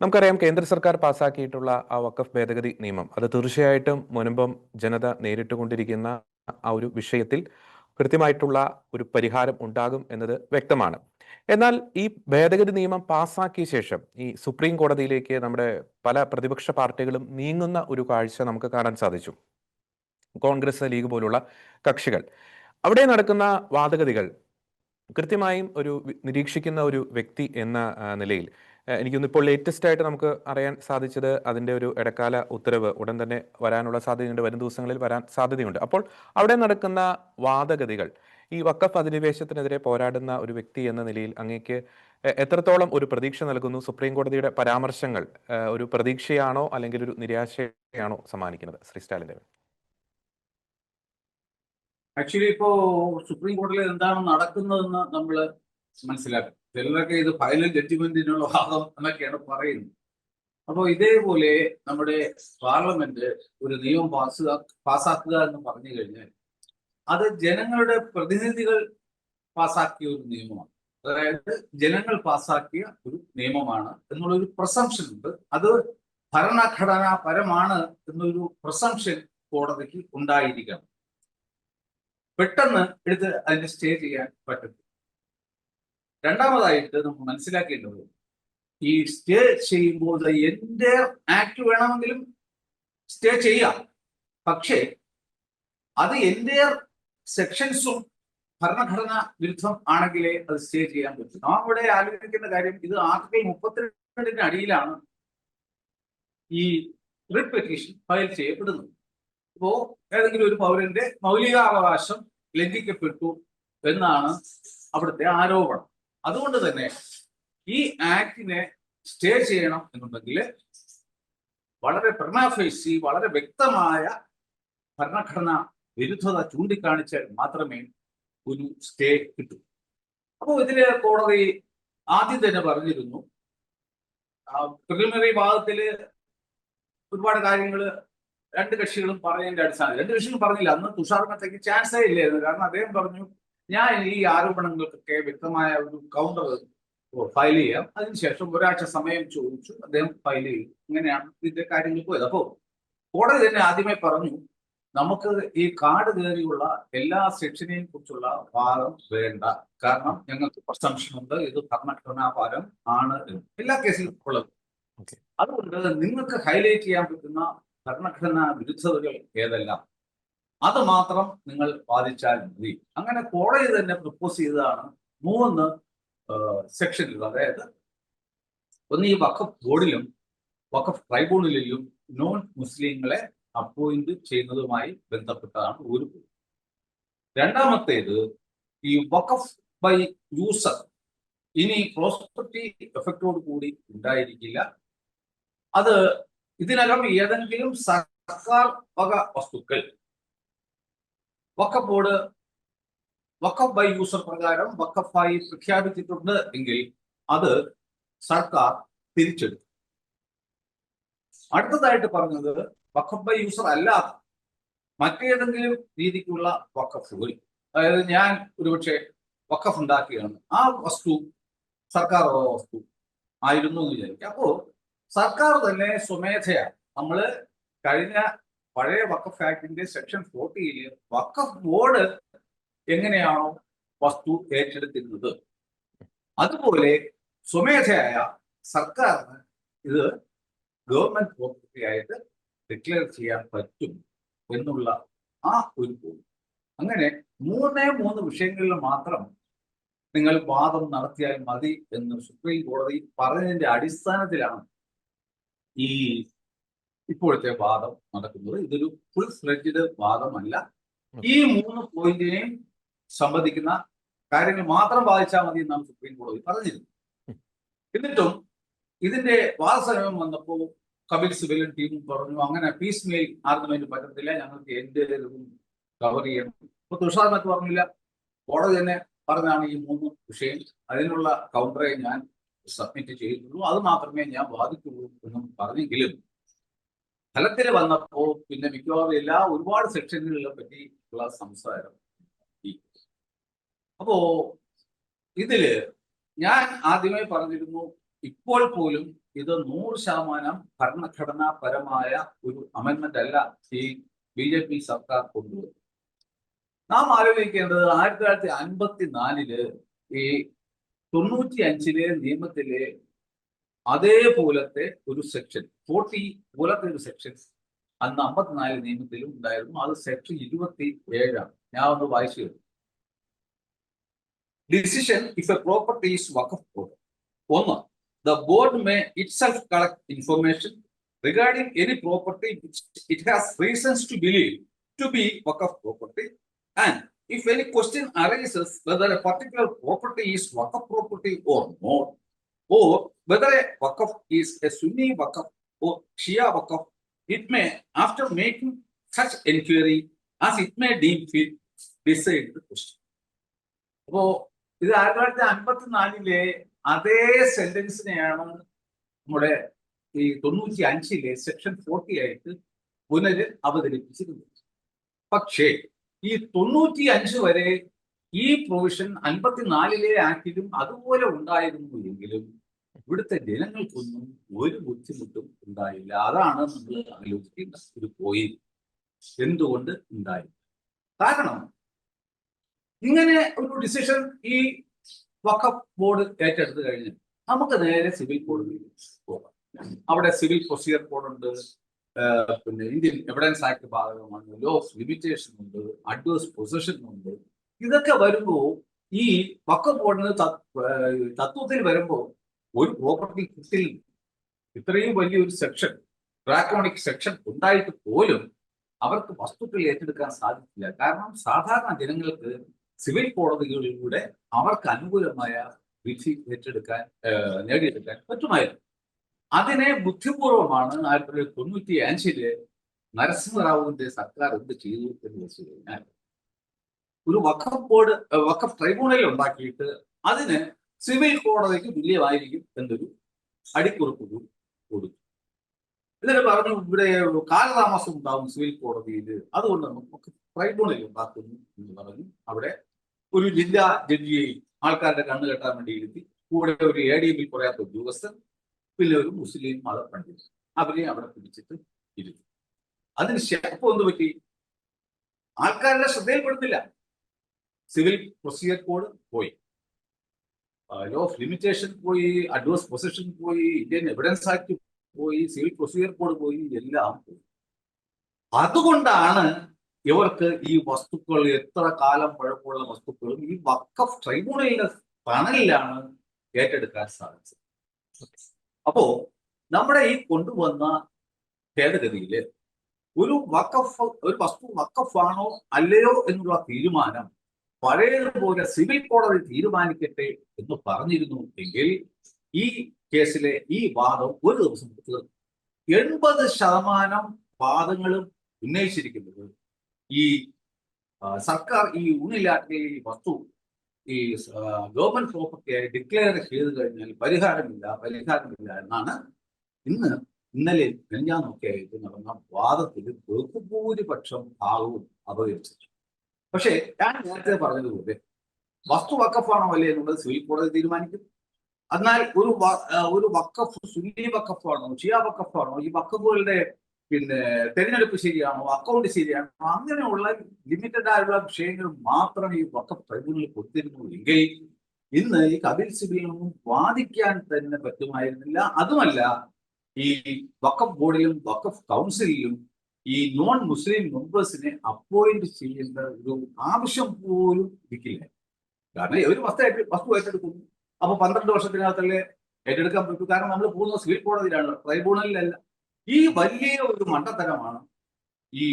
നമുക്കറിയാം കേന്ദ്ര സർക്കാർ പാസാക്കിയിട്ടുള്ള ആ വക്കഫ് ഭേദഗതി നിയമം. അത് തീർച്ചയായിട്ടും മുനമ്പം ജനത നേരിട്ടുകൊണ്ടിരിക്കുന്ന ആ ഒരു വിഷയത്തിൽ കൃത്യമായിട്ടുള്ള ഒരു പരിഹാരം ഉണ്ടാകും എന്നത് വ്യക്തമാണ്. എന്നാൽ ഈ ഭേദഗതി നിയമം പാസാക്കിയ ശേഷം ഈ സുപ്രീം കോടതിയിലേക്ക് നമ്മുടെ പല പ്രതിപക്ഷ പാർട്ടികളും നീങ്ങുന്ന ഒരു കാഴ്ച നമുക്ക് കാണാൻ സാധിച്ചു. കോൺഗ്രസ് ലീഗ് പോലുള്ള കക്ഷികൾ. അവിടെ നടക്കുന്ന വാദഗതികൾ കൃത്യമായും ഒരു നിരീക്ഷിക്കുന്ന ഒരു വ്യക്തി എന്ന നിലയിൽ എനിക്കൊന്ന് ഇപ്പോൾ ലേറ്റസ്റ്റ് ആയിട്ട് നമുക്ക് അറിയാൻ സാധിച്ചത് അതിന്റെ ഒരു ഇടക്കാല ഉത്തരവ് ഉടൻ തന്നെ വരാനുള്ള സാധ്യതയുണ്ട്. വരും ദിവസങ്ങളിൽ വരാൻ സാധ്യതയുണ്ട്. അപ്പോൾ അവിടെ നടക്കുന്ന വാദഗതികൾ ഈ വക്കഫ് അധിനിവേശത്തിനെതിരെ പോരാടുന്ന ഒരു വ്യക്തി എന്ന നിലയിൽ അങ്ങേക്ക് എത്രത്തോളം ഒരു പ്രതീക്ഷ നൽകുന്നു? സുപ്രീം കോടതിയുടെ പരാമർശങ്ങൾ ഒരു പ്രതീക്ഷയാണോ അല്ലെങ്കിൽ ഒരു നിരാശയാണോ സമ്മാനിക്കുന്നത്? ശ്രീ സ്റ്റാലിൻ ആക്ച്വലി ഇപ്പോ സുപ്രീം കോടതിയിൽ എന്താണ് നടക്കുന്നതെന്ന് നമ്മൾ മനസ്സിലാക്കും ചിലരൊക്കെ ഇത് ഫൈനൽ ജഡ്ജിമെന്റിനുള്ള വാദം എന്നൊക്കെയാണ് പറയുന്നത്. അപ്പോൾ ഇതേപോലെ നമ്മുടെ പാർലമെന്റ് ഒരു നിയമം പാസ് പാസാക്കുക എന്ന് പറഞ്ഞു കഴിഞ്ഞാൽ അത് ജനങ്ങളുടെ പ്രതിനിധികൾ പാസാക്കിയ ഒരു നിയമമാണ്. അതായത് ജനങ്ങൾ പാസാക്കിയ ഒരു നിയമമാണ് എന്നുള്ള ഒരു പ്രസംഷൻ ഉണ്ട്. അത് ഭരണഘടനാപരമാണ് എന്നൊരു പ്രസംഷൻ കോടതിക്ക് ഉണ്ടായിരിക്കണം. പെട്ടെന്ന് എടുത്ത് അതിനെ സ്റ്റേ ചെയ്യാൻ പറ്റും രണ്ടാമതായിട്ട് നമുക്ക് മനസ്സിലാക്കേണ്ടത് ഈ സ്റ്റേ ചെയ്യുമ്പോൾ എന്റെ ആക്ട് വേണമെങ്കിലും സ്റ്റേ ചെയ്യാം. പക്ഷേ അത് എന്റെ സെക്ഷൻസും ഭരണഘടന വിരുദ്ധം ആണെങ്കിലേ അത് സ്റ്റേ ചെയ്യാൻ പറ്റും. നാം ഇവിടെ ആലോചിക്കുന്ന കാര്യം ഇത് ആർട്ടിക്കിൾ മുപ്പത്തിരണ്ടിന്റെ അടിയിലാണ് ഈ റിട്ട് പെറ്റീഷൻ ഫയൽ ചെയ്യപ്പെടുന്നത്. ഇപ്പോ ഏതെങ്കിലും ഒരു പൗരന്റെ മൗലികാവകാശം ലംഘിക്കപ്പെട്ടു എന്നാണ് അവിടുത്തെ ആരോപണം. അതുകൊണ്ട് തന്നെ ഈ ആക്ടിനെ സ്റ്റേ ചെയ്യണം എന്നുണ്ടെങ്കിൽ വളരെ പ്രണാഫേസി വളരെ വ്യക്തമായ ഭരണഘടന വിരുദ്ധത ചൂണ്ടിക്കാണിച്ചാൽ മാത്രമേ ഒരു സ്റ്റേ കിട്ടൂ. അപ്പോൾ ഇതിൽ കോടതി ആദ്യം തന്നെ പറഞ്ഞിരുന്നു പ്രിലിമിനറി വാദത്തിൽ ഒരുപാട് കാര്യങ്ങൾ രണ്ട് കക്ഷികളും പറഞ്ഞതിന്റെ അടിസ്ഥാനം രണ്ട് കക്ഷികളും പറഞ്ഞില്ല. അന്ന് തുഷാർ മെത്തയ്ക്ക് ചാൻസേ ഇല്ലായിരുന്നു. കാരണം അദ്ദേഹം പറഞ്ഞു ഞാൻ ഈ ആരോപണങ്ങൾക്കൊക്കെ വ്യക്തമായ ഒരു കൗണ്ടർ ഫയൽ ചെയ്യാം. അതിനുശേഷം ഒരാഴ്ച സമയം ചോദിച്ചു. അദ്ദേഹം ഫയൽ ചെയ്തു. ഇങ്ങനെയാണ് ഇതിന്റെ കാര്യങ്ങൾ പോയത്. അപ്പോ കോടതി തന്നെ ആദ്യമേ പറഞ്ഞു നമുക്ക് ഈ കാട് കയറിയുള്ള എല്ലാ സെക്ഷനെയും കുറിച്ചുള്ള വാദം വേണ്ട. കാരണം ഞങ്ങൾക്ക് പ്രസംഷൻ ഉണ്ട് ഇത് ഭരണഘടനാപരം ആണ് എല്ലാ കേസിലും ഉള്ളത്. അതുകൊണ്ട് നിങ്ങൾക്ക് ഹൈലൈറ്റ് ചെയ്യാൻ പറ്റുന്ന ഭരണഘടനാ വിരുദ്ധതകൾ ഏതെല്ലാം? അത് മാത്രം നിങ്ങൾ വാദിച്ചാൽ മതി. അങ്ങനെ കോടതി തന്നെ പ്രപ്പോസ് ചെയ്തതാണ് മൂന്ന് സെക്ഷനിൽ അതായത് ഒന്ന് ഈ വഖഫ് ബോർഡിലും വഖഫ് ട്രൈബ്യൂണലിലും നോൺ മുസ്ലിങ്ങളെ അപ്പോയിന്റ് ചെയ്യുന്നതുമായി ബന്ധപ്പെട്ടതാണ് ഒരു. രണ്ടാമത്തേത് ഈ വഖഫ് ബൈ യൂസർ ഇനി പ്രോസ്പെക്ടി എഫക്റ്റോട് കൂടി ഉണ്ടായിരിക്കില്ല. അത് ഇതിനകം ഏതെങ്കിലും സർക്കാർ വക വസ്തുക്കൾ Waqf board Waqf by user പ്രകാരം വഖഫായി പ്രഖ്യാപിച്ചിട്ടുണ്ട് എങ്കിൽ അത് സർക്കാർ തിരിച്ചെടുക്കും. അടുത്തതായിട്ട് പറഞ്ഞത് വഖഫ് ബൈ യൂസർ അല്ലാതെ മറ്റേതെങ്കിലും രീതിക്കുള്ള വഖഫുകൾ അതായത് ഞാൻ ഒരുപക്ഷെ വഖഫ് ഉണ്ടാക്കിയാണ്. ആ വസ്തു സർക്കാർ വസ്തു ആയിരുന്നു എന്ന് വിചാരിക്കുക അപ്പോ സർക്കാർ തന്നെ സ്വമേധയാ നമ്മൾ കഴിഞ്ഞ പഴയ വക്കഫ് ആക്ടിന്റെ സെക്ഷൻ ഫോർട്ടിയിൽ വക്കഫ് ബോർഡ് എങ്ങനെയാണോ വസ്തു ഏറ്റെടുത്തിരുന്നത്? അതുപോലെ സ്വമേധയായ സർക്കാരിന് ഇത് ഗവൺമെന്റ് പ്രോപ്പർട്ടി ആയിട്ട് ഡിക്ലെയർ ചെയ്യാൻ പറ്റും എന്നുള്ള ആ ഒരു പോയി അങ്ങനെ മൂന്നേ മൂന്ന് വിഷയങ്ങളിൽ മാത്രം നിങ്ങൾ വാദം നടത്തിയാൽ മതി എന്ന് സുപ്രീം കോടതി പറഞ്ഞതിന്റെ അടിസ്ഥാനത്തിലാണ് ഈ ഇപ്പോഴത്തെ വാദം നടക്കുന്നത്. ഇതൊരു ഫുൾ ഫ്ലെഡ്ജഡ് വാദമല്ല. ഈ മൂന്ന് പോയിന്റിനെയും സംബന്ധിക്കുന്ന കാര്യങ്ങൾ മാത്രം വാദിച്ചാൽ മതി എന്നാണ് സുപ്രീം കോടതി പറഞ്ഞിരുന്നത്. എന്നിട്ടും ഇതിന്റെ വാദസമയം വന്നപ്പോൾ കപിൽ സിബലും ടീമും പറഞ്ഞു അങ്ങനെ പീസ് മെയിൽ ആർഗ്യുമെന്റ് പറ്റത്തില്ല. ഞങ്ങൾക്ക് എന്റെ കവർ ചെയ്യണം. ഇപ്പൊ മറ്റ് പറഞ്ഞില്ല. കോടതി തന്നെ പറഞ്ഞാണ് ഈ മൂന്ന് വിഷയം. അതിനുള്ള കൗണ്ടറെ ഞാൻ സബ്മിറ്റ് ചെയ്തിട്ടുള്ളൂ അത് മാത്രമേ ഞാൻ വാദിക്കുള്ളൂ എന്നും പറഞ്ഞെങ്കിലും ഫലത്തിൽ വന്നപ്പോ പിന്നെ മിക്കവാറും എല്ലാ ഒരുപാട് സെക്ഷനുകളെ ഉള്ള സംസാരം അപ്പോ ഇതിൽ ഞാൻ ആദ്യമേ പറഞ്ഞിരുന്നു ഇപ്പോൾ പോലും ഇത് നൂറ് ശതമാനം ഭരണഘടനാപരമായ ഒരു അമെന്മെന്റ് അല്ല ഈ ബി ജെ പി സർക്കാർ കൊണ്ടുവരുന്നത്. നാം ആലോചിക്കേണ്ടത് ആയിരത്തി തൊള്ളായിരത്തി അൻപത്തി നാലിൽ ഈ തൊണ്ണൂറ്റി അഞ്ചിലെ നിയമത്തിലെ അതേപോലത്തെ ഒരു സെക്ഷൻ ഫോർട്ടി പോലത്തെ ഒരു സെക്ഷൻ അന്ന് അമ്പത്തിനാല് നിയമത്തിലും ഉണ്ടായിരുന്നു. അത് സെക്ഷൻ ഇരുപത്തി ഏഴാണ് ഞാൻ ഒന്ന് വായിച്ചു തരും. Decision if a property is Waqf board ഒന്ന് the board may itself collect information regarding any property it has reasons to believe to be Waqf property and if any question arises whether a particular property is waqf property or not, or whether a waqf is a Sunni waqf or Shia waqf, it may, after making such inquiry, as it may deem fit, decide the question. അപ്പോ ഇത് ആയിരത്തി തൊള്ളായിരത്തി അൻപത്തിനാലിലെ അതേ സെന്റൻസിനെയാണ് നമ്മുടെ ഈ തൊണ്ണൂറ്റി അഞ്ചിലെ section forty ആയിട്ട് പുനര് അവതരിപ്പിച്ചിരുന്നത് പക്ഷേ ഈ തൊണ്ണൂറ്റി അഞ്ച് വരെ ഈ പ്രൊവിഷൻ അൻപത്തിനാലിലെ ആക്ടിലും അതുപോലെ ഉണ്ടായിരുന്നു എങ്കിലും ഇവിടുത്തെ ജനങ്ങൾക്കൊന്നും ഒരു ബുദ്ധിമുട്ടും ഉണ്ടായില്ല. അതാണ് നമ്മൾ ആലോചിക്കേണ്ട ഒരു പോയിന്റ് എന്തുകൊണ്ട് ഉണ്ടായി കാരണം ഇങ്ങനെ ഒരു ഡിസിഷൻ ഈ വഖഫ് ബോർഡ് ഏറ്റെടുത്ത് കഴിഞ്ഞ് നമുക്ക് നേരെ സിവിൽ കോടതിയിൽ പോകാം. അവിടെ സിവിൽ പ്രൊസീജിയർ കോഡുണ്ട് പിന്നെ ഇന്ത്യൻ എവിഡൻസ് ആക്ട് ബാധകമാണ് ലോ ഓഫ് ലിമിറ്റേഷൻ ഉണ്ട്. അഡ്വേഴ്സ് പൊസിഷൻ ഉണ്ട്. ഇതൊക്കെ വരുമ്പോൾ ഈ വഖഫ് ബോർഡിന് തത്വത്തിൽ വരുമ്പോൾ ഒരു പ്രോപ്പർട്ടി കിട്ടിൽ ഇത്രയും വലിയൊരു സെക്ഷൻ ഡ്രാക്കോണിക് സെക്ഷൻ ഉണ്ടായിട്ട് പോലും അവർക്ക് വസ്തുക്കൾ ഏറ്റെടുക്കാൻ സാധിക്കില്ല കാരണം സാധാരണ ജനങ്ങൾക്ക് സിവിൽ കോടതികളിലൂടെ അവർക്ക് അനുകൂലമായ വിധി ഏറ്റെടുക്കാൻ നേടിയെടുക്കാൻ പറ്റുമായിരുന്നു. അതിനെ ബുദ്ധിപൂർവമാണ് ആയിരത്തി തൊള്ളായിരത്തി തൊണ്ണൂറ്റി അഞ്ചിൽ നരസിംഹറാവുവിന്റെ സർക്കാർ എന്ത് ചെയ്തു എന്ന് വെച്ച് കഴിഞ്ഞാൽ ഒരു വഖഫ് ബോർഡ് വഖഫ് ട്രൈബ്യൂണൽ ഉണ്ടാക്കിയിട്ട് അതിന് സിവിൽ കോടതിക്ക് തുല്യമായിരിക്കും എന്നൊരു അടിക്കുറിപ്പ് കൂടി കൊടുത്തു. എന്നിട്ട് പറഞ്ഞു ഇവിടെ കാലതാമസം ഉണ്ടാവും സിവിൽ കോടതിയിൽ. അതുകൊണ്ട് നമുക്ക് ട്രൈബ്യൂണൽ ഉണ്ടാക്കുന്നു എന്ന് പറഞ്ഞു. അവിടെ ഒരു ജില്ലാ ജഡ്ജിയെ ആൾക്കാരുടെ കണ്ണ് കെട്ടാൻ വേണ്ടി ഇരുത്തി കൂടെ ഒരു എ ഡി എമ്മിൽ കുറയാത്ത ഉദ്യോഗസ്ഥൻ പിന്നെ ഒരു മുസ്ലിം മത പണ്ഡിതൻ അവരെ അവിടെ പിടിച്ചിട്ട് ഇരുത്തി. അതിന് ശേഷം എന്ത് പറ്റി? ആൾക്കാരുടെ ശ്രദ്ധയിൽപ്പെടുന്നില്ല. സിവിൽ പ്രൊസീജിയർ കോഡ് പോയി. ലോ ഓഫ് ലിമിറ്റേഷൻ പോയി അഡ്വേഴ്സ് പൊസിഷൻ പോയി ഇന്ത്യൻ എവിഡൻസ് ആക്ട് പോയി സിവിൽ പ്രൊസീജിയർ കോഡ് പോയി എല്ലാം പോയി. അതുകൊണ്ടാണ് ഇവർക്ക് ഈ വസ്തുക്കൾ എത്ര കാലം പഴക്കമുള്ള വസ്തുക്കളും ഈ വക്കഫ് ട്രൈബ്യൂണലിന്റെ പണലിലാണ് ഏറ്റെടുക്കാൻ സാധിച്ചത്. അപ്പോ നമ്മുടെ ഈ കൊണ്ടുവന്ന ഭേദഗതിയിൽ ഒരു വക്കഫ് ഒരു വസ്തു വക്കഫാണോ അല്ലയോ എന്നുള്ള തീരുമാനം പഴയതുപോലെ സിവിൽ കോടതി തീരുമാനിക്കട്ടെ എന്ന് പറഞ്ഞിരുന്നു എങ്കിൽ ഈ കേസിലെ ഈ വാദം ഒരു ദിവസം തീർന്നു എൺപത് ശതമാനം വാദങ്ങളും ഉന്നയിച്ചിരിക്കുന്നത് ഈ സർക്കാർ ഈ ഉണിലാറ്റിലെ ഈ വസ്തു ഈ ഗവൺമെന്റ് പ്രോപ്പർട്ടിയായി ഡിക്ലെയർ ചെയ്ത് കഴിഞ്ഞാൽ പരിഹാരമില്ല പരിഹാരമില്ല എന്നാണ് ഇന്ന് ഇന്നലെ മെഞ്ഞാന്നൊക്കെ ആയിട്ട് നടന്ന വാദത്തിൽ ബഹുഭൂരിപക്ഷം ഭാഗവും അവതരിപ്പിച്ചു പക്ഷേ ഞാൻ നേരത്തെ പറഞ്ഞതുപോലെ വസ്തു വക്കഫാണോ അല്ലേ എന്നുള്ളത് സിവിൽ കോടതി തീരുമാനിക്കും. എന്നാൽ ഒരു ഒരു വക്കഫ് സുന്നി വക്കഫാണോ ഷിയ വക്കഫാണോ ഈ വക്കഫുകളുടെ പിന്നെ തെരഞ്ഞെടുപ്പ് ശരിയാണോ അക്കൗണ്ട് ശരിയാണോ അങ്ങനെയുള്ള ലിമിറ്റഡ് ആയുള്ള വിഷയങ്ങൾ മാത്രം ഈ വക്കഫ് ട്രൈബ്യൂണലിൽ കൊടുത്തിരുന്നു എങ്കിൽ ഇന്ന് ഈ കപിൽ സിബിലൊന്നും വാദിക്കാൻ തന്നെ പറ്റുമായിരുന്നില്ല. അതുമല്ല ഈ വക്കഫ് ബോർഡിലും വക്കഫ് കൗൺസിലിലും ഈ നോൺ മുസ്ലിം മെമ്പേഴ്സിനെ അപ്പോയിന്റ് ചെയ്യേണ്ട ഒരു ആവശ്യം പോലും ഇരിക്കില്ല കാരണം ഒരു വസ്തു വസ്തു ഏറ്റെടുക്കുന്നു. അപ്പൊ പന്ത്രണ്ട് വർഷത്തിനകത്തല്ലേ ഏറ്റെടുക്കാൻ പറ്റും. കാരണം നമ്മൾ പോകുന്ന സിവിൽ കോടതിയിലാണ് ട്രൈബ്യൂണലിലല്ല ഈ വലിയ ഒരു മണ്ടത്തരമാണ് ഈ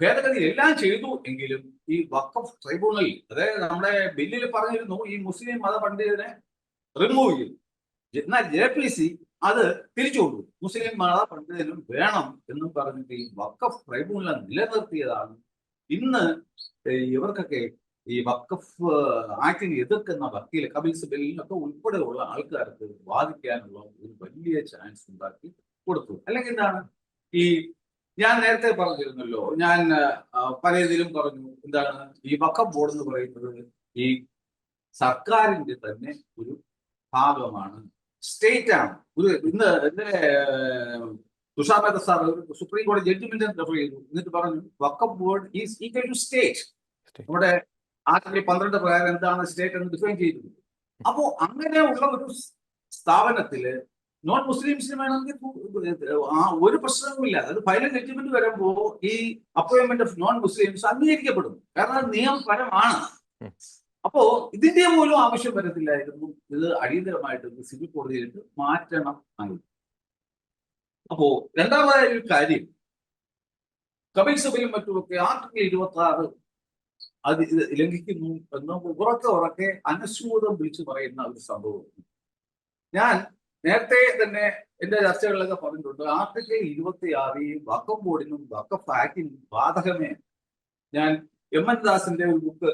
ഭേദഗതി എല്ലാം ചെയ്തു എങ്കിലും ഈ വക്കഫ് ട്രൈബ്യൂണൽ അതായത് നമ്മുടെ ബില്ലിൽ പറഞ്ഞിരുന്നു ഈ മുസ്ലിം മതപണ്ഡിതനെ റിമൂവ് ചെയ്തു. എന്നാൽ ജെ പി സി അത് തിരിച്ചു കൊടുക്കും മുസ്ലിം മത പണ്ഡിതനും വേണം എന്നും പറഞ്ഞിട്ട് ഈ വക്കഫ് ട്രൈബ്യൂണൽ നിലനിർത്തിയതാണ്. ഇന്ന് ഇവർക്കൊക്കെ ഈ വക്കഫ് ആക്ടിനെ എതിർക്കുന്ന വക്കീൽ കപിൽ സിബലിനൊക്കെ ഉൾപ്പെടെയുള്ള ആൾക്കാർക്ക് വാദിക്കാനുള്ള ഒരു വലിയ ചാൻസ് ഉണ്ടാക്കി കൊടുത്തു. അല്ലെങ്കിൽ എന്താണ്? ഈ ഞാൻ നേരത്തെ പറഞ്ഞിരുന്നല്ലോ ഞാൻ പലതിലും പറഞ്ഞു എന്താണ്? ഈ വക്കഫ് ബോർഡ് എന്ന് പറയുന്നത് ഈ സർക്കാരിന്റെ തന്നെ ഒരു ഭാഗമാണ്. സ്റ്റേറ്റ് ആണ് ഒരു ഇന്ന് ഇന്നലെ തുഷാർ മേത്ത സാർ ഒരു സുപ്രീം കോടതി ജഡ്ജ്മെന്റ് റെഫർ ചെയ്തു. എന്നിട്ട് പറഞ്ഞു Waqf board is equal to state. നമ്മുടെ ആർട്ടിക്കൽ പന്ത്രണ്ട് പ്രകാരം എന്താണ് സ്റ്റേറ്റ് എന്ന് ഡിഫൈൻ ചെയ്തിട്ടുണ്ട് അപ്പോ അങ്ങനെ ഉള്ള ഒരു സ്ഥാപനത്തിൽ നോൺ മുസ്ലിംസിന് വേണമെങ്കിൽ ഒരു പ്രശ്നവുമില്ല അത് ഫൈനൽ ജഡ്ജ്മെന്റ് വരുമ്പോ ഈ അപ്പോയിന്റ്മെന്റ് ഓഫ് നോൺ മുസ്ലിംസ് അംഗീകരിക്കപ്പെടും. കാരണം അത് നിയമപരമാണ്. അപ്പോ ഇതിന്റെ പോലും ആവശ്യം വരത്തില്ലായിരുന്നു. ഇത് അടിയന്തരമായിട്ട് സിവിൽ കോടതിയിലേക്ക് മാറ്റണം ആയിരുന്നു അപ്പോ രണ്ടാമതായ ഒരു കാര്യം കപിൽ സഭയും മറ്റുമൊക്കെ ആർട്ടിക്കിൾ ഇരുപത്തി ആറ് അത് ലംഘിക്കുന്നു എന്ന് ഉറക്കെ ഉറക്കെ അനുസ്യൂതം വിളിച്ചു പറയുന്ന ഒരു സംഭവം. ഞാൻ നേരത്തെ തന്നെ എന്റെ ചർച്ചകളിലൊക്കെ പറഞ്ഞിട്ടുണ്ട് ആർട്ടിക്കിൾ ഇരുപത്തി ആറ് വക്കം ബോർഡിനും വക്കഫ് ആക്ടിനും ബാധകമേ. ഞാൻ എം എൻ ദാസിന്റെ ഒരു ബുക്ക്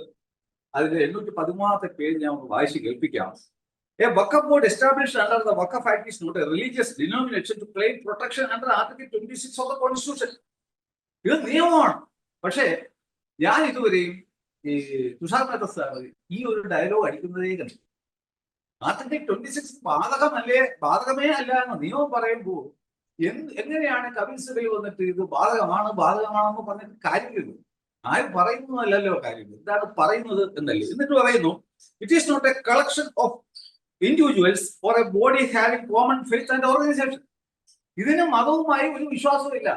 അതിന്റെ എണ്ണൂറ്റി പതിമൂന്നാമത്തെ പേജ് ഞാൻ വായിച്ച് കേൾപ്പിക്കാം. Waqf board established under the Waqf act is not a religious denomination to claim protection under article twenty six of the constitution ഇത് നിയമമാണ്. പക്ഷേ ഞാൻ ഇതുവരെയും ഈ തുഷാർ മേത്ത സാർ ഈ ഒരു ഡയലോഗ് അടിക്കുന്നതേ കണ്ടു ആർട്ടിക്കിൾ ട്വന്റി സിക്സ് ബാധകമല്ലേ? ബാധകമേ അല്ല എന്ന് നിയമം പറയുമ്പോൾ എങ്ങനെയാണ് കപിൽ വന്നിട്ട് ഇത് ബാധകമാണ് ബാധകമാണെന്ന് പറഞ്ഞിട്ട് കാര്യമില്ല ആരും പറയുന്നതല്ലല്ലോ കാര്യം. എന്താണ് പറയുന്നത് എന്നല്ലേ. എന്നിട്ട് പറയുന്നു it is not a collection of individuals for a body having common faith and organisation ഇതിന് മതവുമായി ഒരു വിശ്വാസമില്ല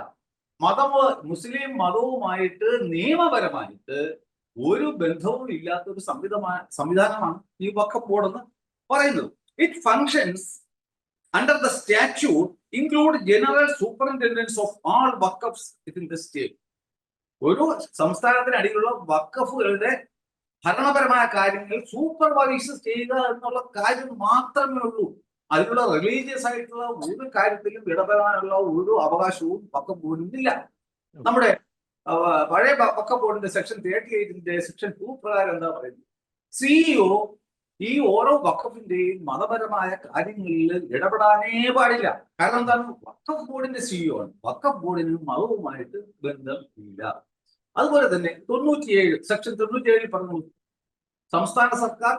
മതം മുസ്ലിം മതവുമായിട്ട് നിയമപരമായിട്ട് ഒരു ബന്ധവും ഇല്ലാത്ത ഒരു സംവിധമായ സംവിധാനമാണ് ഈ വക്കഫ് ബോർഡെന്ന് പറയുന്നത്. It functions under the statute include general superintendence of all Waqfs in the state ഒരു സംസ്ഥാനത്തിന് അടിയിലുള്ള വക്കഫുകളുടെ ഭരണപരമായ കാര്യങ്ങൾ സൂപ്പർവൈസ് ചെയ്യുക എന്നുള്ള കാര്യം മാത്രമേ ഉള്ളൂ. അതിനുള്ള റിലീജിയസ് ആയിട്ടുള്ള ഒരു കാര്യത്തിലും ഇടപെടാനുള്ള ഒരു അവകാശവും വക്ക ബോർഡിനില്ല നമ്മുടെ പഴയ വക്കം ബോർഡിന്റെ സെക്ഷൻ തേർട്ടി എയ്റ്റിന്റെ സെക്ഷൻ ടു പ്രകാരം എന്താ പറയുന്നത്? സിഇഒ ഈ ഓരോ വക്കഫിന്റെയും മതപരമായ കാര്യങ്ങളിൽ ഇടപെടാനേ പാടില്ല. കാരണം എന്താണ്? വക്കഫ് ബോർഡിന്റെ സിഇഒ ആണ്. വക്കഫ് ബോർഡിന് മതവുമായിട്ട് ബന്ധം ഇല്ല അതുപോലെ തന്നെ തൊണ്ണൂറ്റിയേഴ് സെക്ഷൻ തൊണ്ണൂറ്റിയേഴിൽ പറഞ്ഞു സംസ്ഥാന സർക്കാർ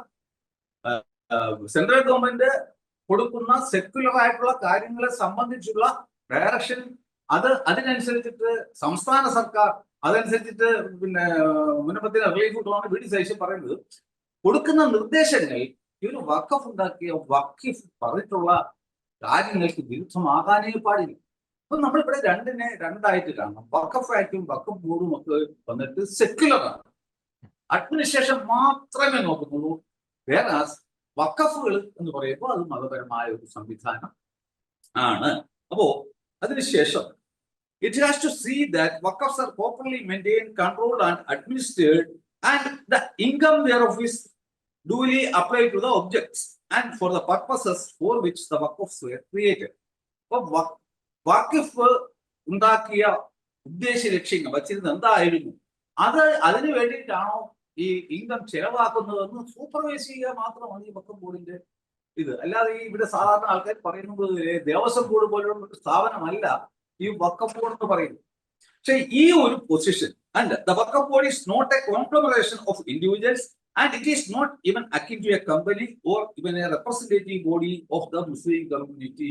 സെൻട്രൽ ഗവൺമെന്റ് കൊടുക്കുന്ന സെക്യുലർ ആയിട്ടുള്ള കാര്യങ്ങളെ സംബന്ധിച്ചുള്ള ഡയറക്ഷൻ അത് അതിനനുസരിച്ചിട്ട് സംസ്ഥാന സർക്കാർ അതനുസരിച്ചിട്ട് പിന്നെ മുനപ്പത്തിന് റിലീഫ് കിട്ടുവാണ് വി ഡി പറയുന്നത് കൊടുക്കുന്ന നിർദ്ദേശങ്ങൾ ഈ ഒരു വക്കഫ് ഉണ്ടാക്കിയ വക്കിഫ് പറഞ്ഞിട്ടുള്ള കാര്യങ്ങൾക്ക് വിരുദ്ധമാകാനേ പാടില്ല. അപ്പൊ നമ്മളിവിടെ രണ്ടിനെ രണ്ടായിട്ട് കാണണം. വക്കഫ് ആക്ടും വക്കഫ് ബോർഡും ഒക്കെ വന്നിട്ട് സെക്യുലർ ആണ്. അഡ്മിനിസ്ട്രേഷൻ മാത്രമേ നോക്കുന്നുള്ളൂ. വേറെ വക്കഫുകൾ എന്ന് പറയുമ്പോൾ അത് മതപരമായ ഒരു സംവിധാനം ആണ്. അപ്പോ അതിനുശേഷം it has to see that Waqfs are properly maintain controlled and administered and the income thereof is duly applied to the objects and for the purposes for which the waqfs were created. അപ്പൊ വാക്കിഫ് ഉണ്ടാക്കിയ ഉദ്ദേശ ലക്ഷ്യങ്ങൾ വച്ചിരുന്നത് എന്തായിരുന്നു? അത് അതിനു വേണ്ടിയിട്ടാണോ ഈ ഇൻകം ചെലവാക്കുന്നതെന്ന് സൂപ്പർവൈസ് ചെയ്യുക മാത്രമാണ് ഈ വക്കം ബോർഡിന്റെ ഇത്. അല്ലാതെ ഈ ഇവിടെ സാധാരണ ആൾക്കാർ പറയുന്നത് ദേവസ്വം ബോർഡ് പോലുള്ള ഒരു സ്ഥാപനമല്ല ഈ വക്കം ബോർഡ് എന്ന് പറയുന്നത്. പക്ഷെ ഈ ഒരു position and the Waqf board is not a conglomeration of individuals and it is not even akin to a company or even a representative body of the Muslim community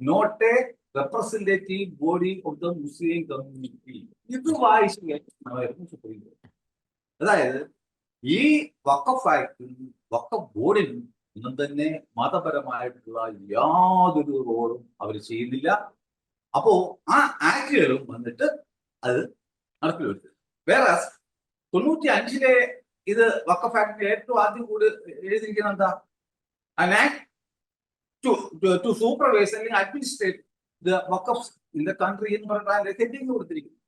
not a representative body of the Muslim community. ഇത് വായിച്ചു കേൾക്കുന്നതായിരുന്നു supreme കോടതി. അതായത് ഈ വക്കഫ് ആക്ടും വക്കഫ് ബോർഡിനും ഒന്നും തന്നെ മതപരമായിട്ടുള്ള യാതൊരു റോളും അവർ ചെയ്യുന്നില്ല. അപ്പോ ആ ആക്ടുകളും വന്നിട്ട് അത് നടപ്പിൽ വരുത്തുക വേറെ തൊണ്ണൂറ്റി അഞ്ചിലെ ഇത് വക്കഫ് ഏറ്റവും ആദ്യം കൂടി എഴുതിയിരിക്കുന്നത് എന്താ? To to, to supervise അല്ലെങ്കിൽ administrate the Waqf in the country എന്ന് പറഞ്ഞാൽ ഹെഡിങ് കൊടുത്തിരിക്കുന്നു.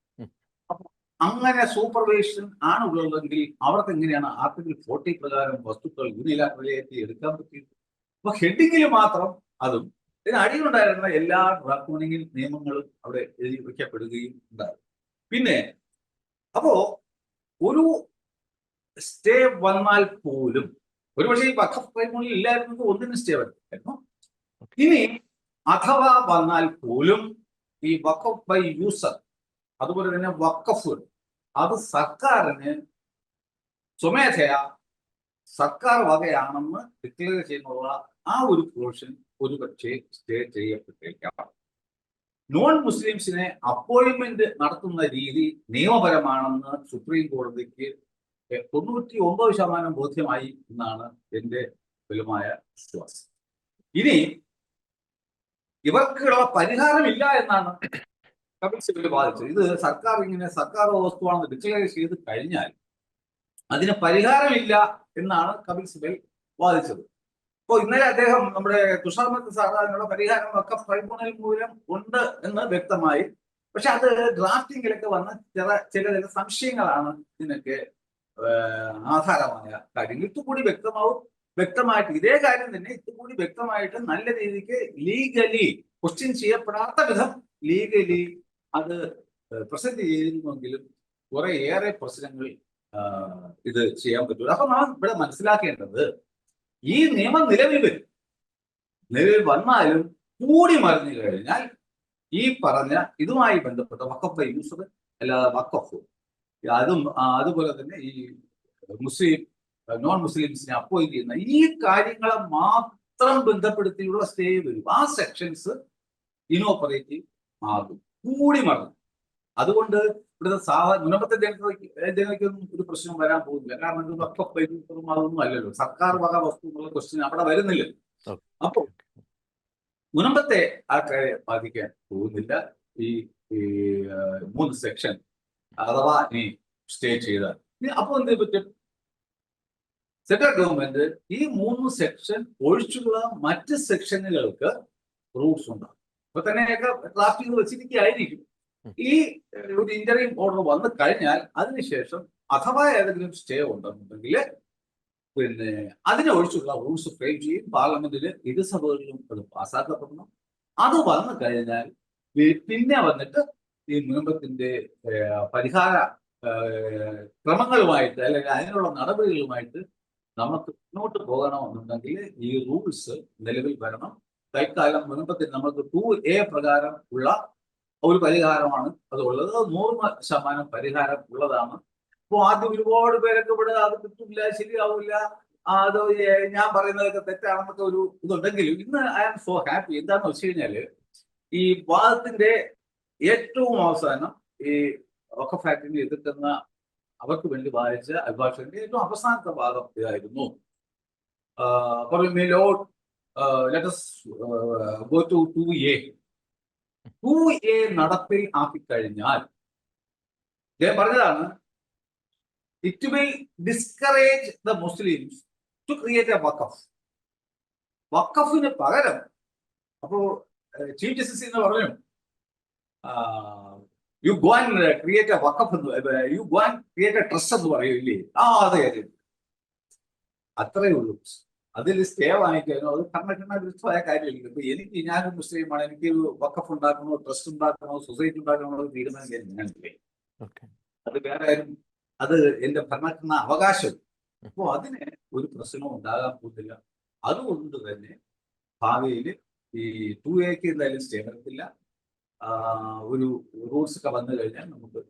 അങ്ങനെ സൂപ്പർവേഷൻ ആണ് ഉള്ളതെങ്കിൽ അവർക്ക് എങ്ങനെയാണ് ആർട്ടിക്കിൾ ഫോർട്ടി പ്രകാരം വസ്തുക്കൾ യൂണിലാറ്ററലായിട്ട് എടുക്കാൻ പറ്റിയത്? അപ്പൊ ഹെഡിങ്ങിൽ മാത്രം അതും ഇതിന് അടിയിലുണ്ടായിരുന്ന എല്ലാ ഡ്രാക്കോണിംഗ് നിയമങ്ങളും അവിടെ എഴുതി വയ്ക്കപ്പെടുകയും ഉണ്ടായി. പിന്നെ അപ്പോ ഒരു സ്റ്റേ വന്നാൽ പോലും ഒരുപക്ഷെ ഈ വഖഫ് ട്രൈബ്യൂണൽ ഇല്ലായിരുന്നത് ഒന്നിനും സ്റ്റേ വരുന്നു ഇനി അഥവാ വന്നാൽ പോലും ഈ വഖഫ് ബൈ യൂസർ അതുപോലെ തന്നെ വഖഫ് അത് സർക്കാരിന് സ്വമേധയാ സർക്കാർ വകയാണെന്ന് ഡിക്ലെയർ ചെയ്യുന്നുള്ള ആ ഒരു പ്രൊവിഷൻ ഒരുപക്ഷെ സ്റ്റേ ചെയ്യപ്പെട്ടേക്കാം നോൺ മുസ്ലിംസിനെ അപ്പോയിന്റ്മെന്റ് നടത്തുന്ന രീതി നിയമപരമാണെന്ന് സുപ്രീം കോടതിക്ക് തൊണ്ണൂറ്റി ഒമ്പത് ശതമാനം ബോധ്യമായി എന്നാണ് എന്റെ ബലമായ വിശ്വാസം. ഇനി ഇവർക്കുള്ള പരിഹാരമില്ല എന്നാണ് കപിൽ സിബൽ വാദിച്ചത്. ഇത് സർക്കാർ ഇങ്ങനെ സർക്കാർ വസ്തുവാണെന്ന് ഡിക്ലെയർ ചെയ്ത് കഴിഞ്ഞാൽ അതിന് പരിഹാരമില്ല എന്നാണ് കപിൽ സിബൽ വാദിച്ചത്. അപ്പോൾ ഇന്നലെ അദ്ദേഹം നമ്മുടെ തുഷാർ മെഹ്ത സാർ അതിനുള്ള പരിഹാരം ഒക്കെ ട്രൈബ്യൂണൽ മൂലം ഉണ്ട് എന്ന് വ്യക്തമായി. പക്ഷെ അത് ഡ്രാഫ്റ്റിംഗിലൊക്കെ വന്ന ചില ചില ചില സംശയങ്ങളാണ് ഇതിനൊക്കെ ആധാരമായ കാര്യങ്ങൾ. ഇതുകൂടി വ്യക്തമാവും. വ്യക്തമായിട്ട് ഇതേ കാര്യം തന്നെ ഇതുകൂടി വ്യക്തമായിട്ട് നല്ല രീതിക്ക് ലീഗലി ക്വസ്റ്റ്യൻ ചെയ്യപ്പെടാത്ത വിധം ലീഗലി അത് പ്രസന്റ് ചെയ്തിരുന്നുവെങ്കിലും കുറെ ഏറെ പ്രശ്നങ്ങൾ ഇത് ചെയ്യാൻ പറ്റൂല അപ്പൊ നാം ഇവിടെ മനസ്സിലാക്കേണ്ടത് ഈ നിയമം നിലവിൽ വരും. നിലവിൽ വന്നാലും കൂടി മറിഞ്ഞു കഴിഞ്ഞാൽ ഈ പറഞ്ഞ ഇതുമായി ബന്ധപ്പെട്ട വക്കഫ് യൂസഫ് അല്ലാതെ വക്കഫ് അതും അതുപോലെ തന്നെ ഈ മുസ്ലിം നോൺ മുസ്ലിംസിനെ അപ്പോയിന്റ് ചെയ്യുന്ന ഈ കാര്യങ്ങളെ മാത്രം ബന്ധപ്പെടുത്തിയുള്ള സ്റ്റേ വരും. ആ സെക്ഷൻസ് ഇനോപ്പറേറ്റീവ് മാറും. കൂടി മറന്നു അതുകൊണ്ട് ഇവിടുത്തെ സാധാരണ മുനമ്പത്തെ ജനതയ്ക്ക് ജനതയ്ക്കൊന്നും ഒരു പ്രശ്നം വരാൻ പോകുന്നില്ല. കാരണം ഇത് വർക്കും അതൊന്നും അല്ലല്ലോ. സർക്കാർ വക വസ്തു എന്നുള്ള ക്വസ്റ്റ്യൻ അവിടെ വരുന്നില്ല. അപ്പോൾ അപ്പൊ മുനമ്പത്തെ ആൾക്കാരെ ബാധിക്കാൻ പോകുന്നില്ല. ഈ മൂന്ന് സെക്ഷൻ അഥവാ ഇനി സ്റ്റേ ചെയ്താൽ. അപ്പോൾ അപ്പൊ എന്ത് പറ്റും? സെൻട്രൽ ഗവൺമെന്റ് ഈ മൂന്ന് സെക്ഷൻ ഒഴിച്ചുള്ള മറ്റ് സെക്ഷനുകൾക്ക് റൂൾസ് ഉണ്ടാകും. ഇപ്പൊ തന്നെയൊക്കെ ഡ്രാഫ്റ്റ് ചെയ്ത് വെച്ചിരിക്കുകയായിരിക്കും. ഈ ഒരു ഇന്റർവ്യൂ ഓർഡർ വന്നു കഴിഞ്ഞാൽ അതിനുശേഷം അഥവാ ഏതെങ്കിലും സ്റ്റേ ഉണ്ടെന്നുണ്ടെങ്കിൽ പിന്നെ അതിനെ ഒഴിച്ചുള്ള റൂൾസ് ഫ്രെയിം ചെയ്യും. പാർലമെന്റിൽ ഇരുസഭകളിലും അത് പാസ്സാക്കപ്പെടണം. അത് വന്നു കഴിഞ്ഞാൽ പിന്നെ വന്നിട്ട് ഈ നിയമത്തിന്റെ പരിഹാര ക്രമങ്ങളുമായിട്ട് അല്ലെങ്കിൽ അതിനുള്ള നടപടികളുമായിട്ട് നമുക്ക് മുന്നോട്ട് പോകണമെന്നുണ്ടെങ്കിൽ ഈ റൂൾസ് നിലവിൽ വരണം. തൽക്കാലം മുൻപത്തിൽ നമുക്ക് ടു എ പ്രകാരം ഉള്ള ഒരു പരിഹാരമാണ് അതുള്ളത്. അത് നൂറ് ശതമാനം പരിഹാരം ഉള്ളതാണ്. അപ്പോൾ ആദ്യം ഒരുപാട് പേരൊക്കെ ഇവിടെ അത് കിട്ടില്ല ശരിയാവില്ല അത് ഞാൻ പറയുന്നതൊക്കെ തെറ്റാണെന്നൊക്കെ ഒരു ഇതുണ്ടെങ്കിലും ഇന്ന് ഐ ആം സോ ഹാപ്പി എന്താണെന്ന് വെച്ച് കഴിഞ്ഞാൽ ഈ വാദത്തിന്റെ ഏറ്റവും അവസാനം ഈ ഒക്കെ ഫാക്ടറിനെ എതിർക്കുന്ന അവർക്ക് വേണ്ടി വായിച്ച അഭിഭാഷകന്റെ ഏറ്റവും അവസാനത്തെ ഭാഗം ഇതായിരുന്നു. പറഞ്ഞു lord let's go to to A to A നടപ്പിൽ ഞാൻ പറഞ്ഞതാണ് it will discourage the Muslims to create a Waqf വക്കഫിന് പകരം അപ്പോ ചീഫ് ജസ്റ്റിസ് എന്ന് പറഞ്ഞു you go and create a Waqf എന്ന് you go and create a trust എന്ന് പറയൂല്ലേ ആ അതെ അതെ. അത്രേ ഉള്ളൂ. അതിൽ സ്റ്റേ വാങ്ങിക്കാനോ അത് കണ്ണക്കണ്ണ വിരുദ്ധമായ കാര്യമില്ല? ഇപ്പൊ എനിക്ക് ഞാനൊരു മുസ്ലിമാണ് എനിക്ക് വക്കഫ് ഉണ്ടാക്കണോ ട്രസ്റ്റ് ഉണ്ടാക്കണോ സൊസൈറ്റി ഉണ്ടാക്കണോ തീരുമാനിക്കാൻ ഞാനില്ലേ? അത് വേറെ ആരും അത് എന്റെ ഭരണഘടന അവകാശം. അപ്പോ അതിന് ഒരു പ്രശ്നവും ഉണ്ടാകാൻ പോകുന്നില്ല. അതുകൊണ്ട് തന്നെ ഭാവിയിൽ ഈ ടു എക്ക് എന്തായാലും സ്റ്റേ വരത്തില്ല ഒരു റൂൾസ് ഒക്കെ വന്നു കഴിഞ്ഞാൽ നമുക്ക്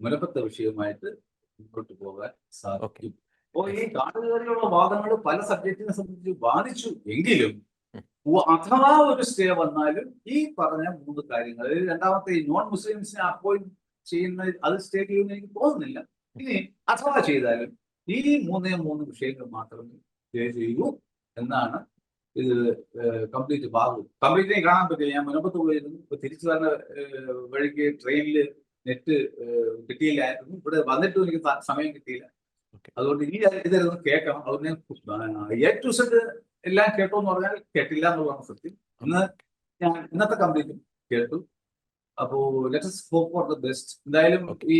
മുനപ്പത്തെ വിഷയവുമായിട്ട് മുന്നോട്ട് പോകാൻ സാധിക്കും. അപ്പോൾ ഈ കാണുകയുള്ള വാദങ്ങൾ പല സബ്ജക്റ്റിനെ സംബന്ധിച്ച് ബാധിച്ചു എങ്കിലും അഥവാ ഒരു സ്റ്റേ വന്നാലും ഈ പറഞ്ഞ മൂന്ന് കാര്യങ്ങൾ രണ്ടാമത്തെ ഈ നോൺ മുസ്ലിംസിനെ അപ്പോയിന്റ് ചെയ്യുന്ന അത് സ്റ്റേ ചെയ്യുമെന്ന് എനിക്ക് തോന്നുന്നില്ല. ഇനി അഥവാ ചെയ്താലും ഈ മൂന്നേ മൂന്ന് വിഷയങ്ങൾ മാത്രമേ സ്റ്റേ ചെയ്യൂ എന്നാണ് ഇത് കംപ്ലീറ്റ് ഭാഗം. കംപ്ലീറ്റ് കാണാൻ പറ്റില്ല ഞാൻ മുനമ്പത്ത് പോയിരുന്നു ഇപ്പൊ തിരിച്ചു വരുന്ന വഴിക്ക് ട്രെയിനിൽ നെറ്റ് കിട്ടിയില്ലായിരുന്നു. ഇവിടെ വന്നിട്ടും എനിക്ക് സമയം കിട്ടിയില്ല. അതുകൊണ്ട് ഈ ഇതായിരുന്നു കേൾക്കണം. അതുകൊണ്ട് എ ടു സെഡ് എല്ലാം കേട്ടോ എന്ന് പറഞ്ഞാൽ കേട്ടില്ല എന്നുള്ളതാണ് സത്യം. ഇന്ന് ഞാൻ ഇന്നത്തെ കംപ്ലീറ്റും കേട്ടു. അപ്പോ let's hope for the best എന്തായാലും ഈ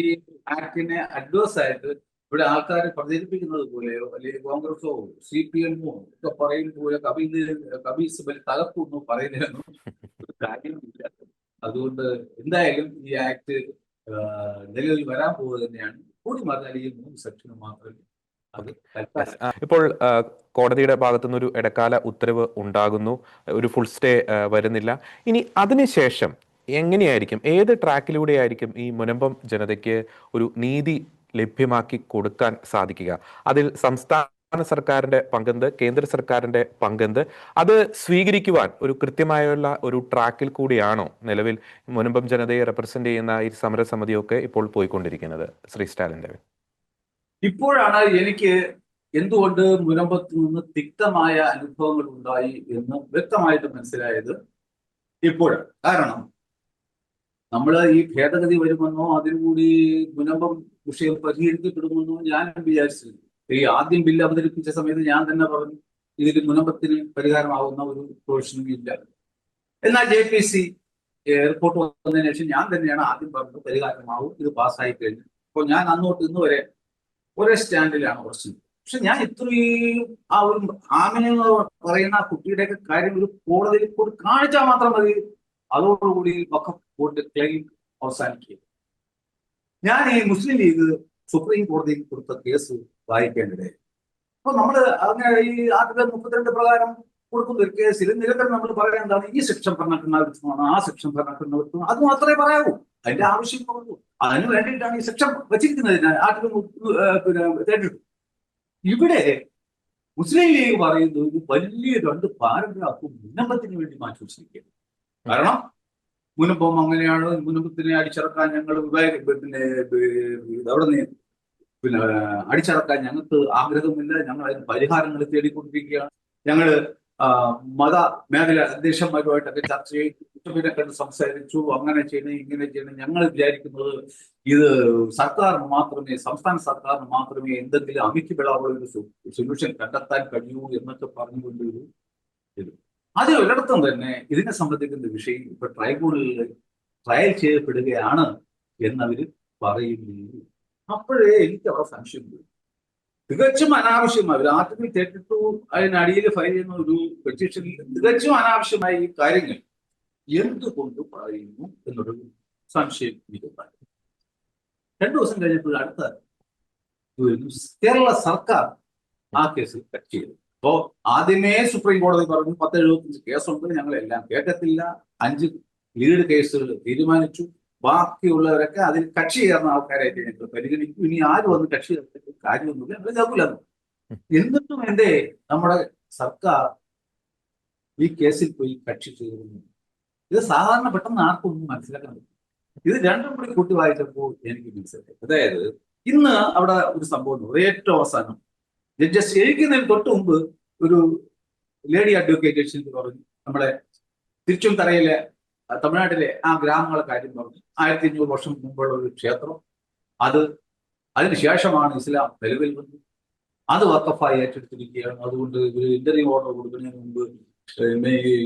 ആക്ടിനെ അഡ്വേഴ്സ് ആയിട്ട് ഇവിടെ ആൾക്കാർ പ്രചരിപ്പിക്കുന്നത് പോലെയോ അല്ലെങ്കിൽ കോൺഗ്രസോ സി പി എമ്മോ ഒക്കെ പറയുന്ന പോലെ കപിൽ കപിൽ പറയുന്നതിനൊന്നും ഒരു കാര്യമില്ല അതുകൊണ്ട് എന്തായാലും ഈ ആക്ട് നിലവിൽ വരാൻ പോകുക തന്നെയാണ്. കൂടി മറിഞ്ഞാൽ ഈ മൂന്ന് സെക്ഷന് മാത്രമേ ഇപ്പോൾ കോടതിയുടെ ഭാഗത്തുനിന്ന് ഒരു ഇടക്കാല ഉത്തരവ് ഉണ്ടാകുന്നു. ഒരു ഫുൾ സ്റ്റേ വരുന്നില്ല. ഇനി അതിനുശേഷം എങ്ങനെയായിരിക്കും ഏത് ട്രാക്കിലൂടെ ആയിരിക്കും ഈ മുനമ്പം ജനതയ്ക്ക് ഒരു നീതി ലഭ്യമാക്കി കൊടുക്കാൻ സാധിക്കുക. അതിൽ സംസ്ഥാന സർക്കാരിന്റെ പങ്കെന്ത് കേന്ദ്ര സർക്കാരിന്റെ പങ്കെന്ത് അത് സ്വീകരിക്കുവാൻ ഒരു കൃത്യമായുള്ള ഒരു ട്രാക്കിൽ കൂടിയാണോ നിലവിൽ മുൻപം ജനതയെ റെപ്രസെന്റ് ചെയ്യുന്ന ഈ സമരസമിതിയൊക്കെ ഇപ്പോൾ പോയിക്കൊണ്ടിരിക്കുന്നത്? ശ്രീ സ്റ്റാലിൻ ഇപ്പോഴാണ് എനിക്ക് എന്തുകൊണ്ട് മുനമ്പത്ത് നിന്ന് തിക്തമായ അനുഭവങ്ങൾ ഉണ്ടായി എന്ന് വ്യക്തമായിട്ട് മനസ്സിലായത് ഇപ്പോഴാണ്. കാരണം നമ്മൾ ഈ ഭേദഗതി വരുമെന്നോ അതിനുകൂടി മുനമ്പം വിഷയം പരിഹരിക്കപ്പെടുമെന്നോ ഞാൻ വിചാരിച്ചിരുന്നു. ഈ ആദ്യം ബില്ല് അവതരിപ്പിച്ച സമയത്ത് ഞാൻ തന്നെ പറഞ്ഞു ഇതിൽ മുനമ്പത്തിന് പരിഹാരമാവുന്ന ഒരു പ്രൊവിഷനും ഇല്ല. എന്നാൽ ജെ പി സി റിപ്പോർട്ട് വന്നതിന് ശേഷം ഞാൻ തന്നെയാണ് ആദ്യം പറഞ്ഞത് പരിഹാരമാവും ഇത് പാസ്സായി കഴിഞ്ഞു. അപ്പോൾ ഞാൻ അന്നോട്ട് ഇന്ന് വരെ ഒരേ സ്റ്റാൻഡിലാണ് പ്രശ്നം പക്ഷെ ഞാൻ ഇത്രയും ആ ഒരു ആമിനെ പറയുന്ന കുട്ടിയുടെ കുട്ടിയുടെയൊക്കെ കാര്യം ഒരു കോടതിയിൽ കൂടി കാണിച്ചാൽ മാത്രം മതി. അതോടുകൂടി വഖഫ് ബോർഡ് ക്ലെയിം അവസാനിക്കുക ഞാൻ ഈ മുസ്ലിം ലീഗ് സുപ്രീം കോടതിയിൽ കൊടുത്ത കേസ് വായിക്കേണ്ടതായി അപ്പൊ നമ്മൾ അങ്ങനെ ഈ ആർട്ടിക്കൽ മുപ്പത്തിരണ്ട് പ്രകാരം കൊടുക്കുന്ന ഒരു കേസിൽ നിരന്തരം നമ്മൾ പറയാൻ എന്താണ്? ഈ സെക്ഷൻ ഭരണഘടനാവിരുദ്ധമാണ് ആ സെക്ഷൻ ഭരണഘടനാവിരുദ്ധമാണ് അത് മാത്രമേ പറയാവൂ. അതിന്റെ ആവശ്യം പറഞ്ഞു അതിന് വേണ്ടിയിട്ടാണ് ഈ സെക്ഷൻ വെച്ചിരിക്കുന്നത് ആർട്ടിക്കൽ പിന്നെ തേർട്ടി ഇവിടെ മുസ്ലിം ലീഗ് പറയുന്നത് വലിയ രണ്ട് പാരഗ്രാഫ് ഉന്നമത്തിന് വേണ്ടി മാറ്റി വെച്ചിരിക്കുകയാണ്. കാരണം മുനമ്പം അങ്ങനെയാണ് മുനമ്പത്തിനെ അടിച്ചിറക്കാൻ ഞങ്ങൾ പിന്നെ അവിടെ നിന്ന് പിന്നെ അടിച്ചിറക്കാൻ ഞങ്ങൾക്ക് ആഗ്രഹമില്ല. ഞങ്ങൾ അതിന് പരിഹാരങ്ങൾ തേടിക്കൊണ്ടിരിക്കുകയാണ്. ഞങ്ങൾ മത മേഖല അധ്യക്ഷന്മാരുമായിട്ടൊക്കെ ചർച്ച ചെയ്തു പിന്നെ കണ്ട് സംസാരിച്ചു. അങ്ങനെ ചെയ്യണം ഇങ്ങനെ ചെയ്യണം. ഞങ്ങൾ വിചാരിക്കുന്നത് ഇത് സർക്കാരിന് മാത്രമേ സംസ്ഥാന സർക്കാരിന് മാത്രമേ എന്തെങ്കിലും അമിക്കപ്പെടാനുള്ള ഒരു സൊല്യൂഷൻ കണ്ടെത്താൻ കഴിയൂ എന്നൊക്കെ പറഞ്ഞുകൊണ്ട് ഒരു ഇത്. അത് ഒരിടത്തും തന്നെ ഇതിനെ സംബന്ധിക്കുന്ന വിഷയം ഇപ്പൊ ട്രൈബ്യൂണലിൽ ട്രയൽ ചെയ്യപ്പെടുകയാണ് എന്നവര് പറയുന്നില്ല അപ്പോഴേ എനിക്ക് അവിടെ സംശയം വരും തികച്ചും അനാവശ്യം അവർ ആർട്ടിക്കിൾ തേർട്ടി അതിനടിയിൽ ഫയൽ ചെയ്യുന്ന ഒരു പെറ്റീഷനിൽ തികച്ചും അനാവശ്യമായ ഈ കാര്യങ്ങൾ എന്തുകൊണ്ട് പറയുന്നു എന്നൊരു സംശയം എനിക്കുണ്ടായി. രണ്ടു ദിവസം കഴിഞ്ഞപ്പോൾ അടുത്ത കേരള സർക്കാർ ആ കേസ് കട്ട് ചെയ്തു. അപ്പോ ആദ്യമേ സുപ്രീം കോടതി പറഞ്ഞു പത്ത് എഴുപത്തഞ്ച് കേസുണ്ട് ഞങ്ങൾ എല്ലാം കേൾക്കത്തില്ല അഞ്ച് ലീഡ് കേസുകൾ തീരുമാനിച്ചു. ബാക്കിയുള്ളവരൊക്കെ അതിൽ കക്ഷി ചേർന്ന ആൾക്കാരായിട്ട് ഞങ്ങൾ പരിഗണിക്കും ഇനി ആര് വന്ന് കക്ഷി ചേർത്തിട്ട് കാര്യമൊന്നുമില്ല ഞങ്ങൾ ചേർക്കില്ലെന്ന് എന്നിട്ടും എന്റെ നമ്മുടെ സർക്കാർ ഈ കേസിൽ പോയി കക്ഷി ചേരുന്നു. ഇത് സാധാരണ പെട്ടെന്ന് ആർക്കും ഒന്നും മനസ്സിലാക്കാൻ പറ്റും ഇത് രണ്ടും കൂടി കൂട്ടി വായിച്ചപ്പോൾ എനിക്ക് മനസ്സിലായി. അതായത് ഇന്ന് അവിടെ ഒരു സംഭവം ഏറ്റവും അവസാനം ജഡ്ജസ് എഴുതുന്നതിന് തൊട്ട് മുമ്പ് ഒരു ലേഡി അഡ്വക്കേറ്റ് പറഞ്ഞു നമ്മുടെ തിരിച്ചും തറയിലെ തമിഴ്നാട്ടിലെ ആ ഗ്രാമങ്ങളെ കാര്യം പറഞ്ഞു ആയിരത്തി അഞ്ഞൂറ് വർഷം മുമ്പുള്ള ഒരു ക്ഷേത്രം. അത് അതിനുശേഷമാണ് ഇസ്ലാം നിലവിൽ വന്നത്. അത് വക്കഫായി ഏറ്റെടുത്തിരിക്കുകയാണ്. അതുകൊണ്ട് ഒരു ഇന്റർവ്യൂ ഓർഡർ കൊടുക്കുന്നതിന് മുമ്പ്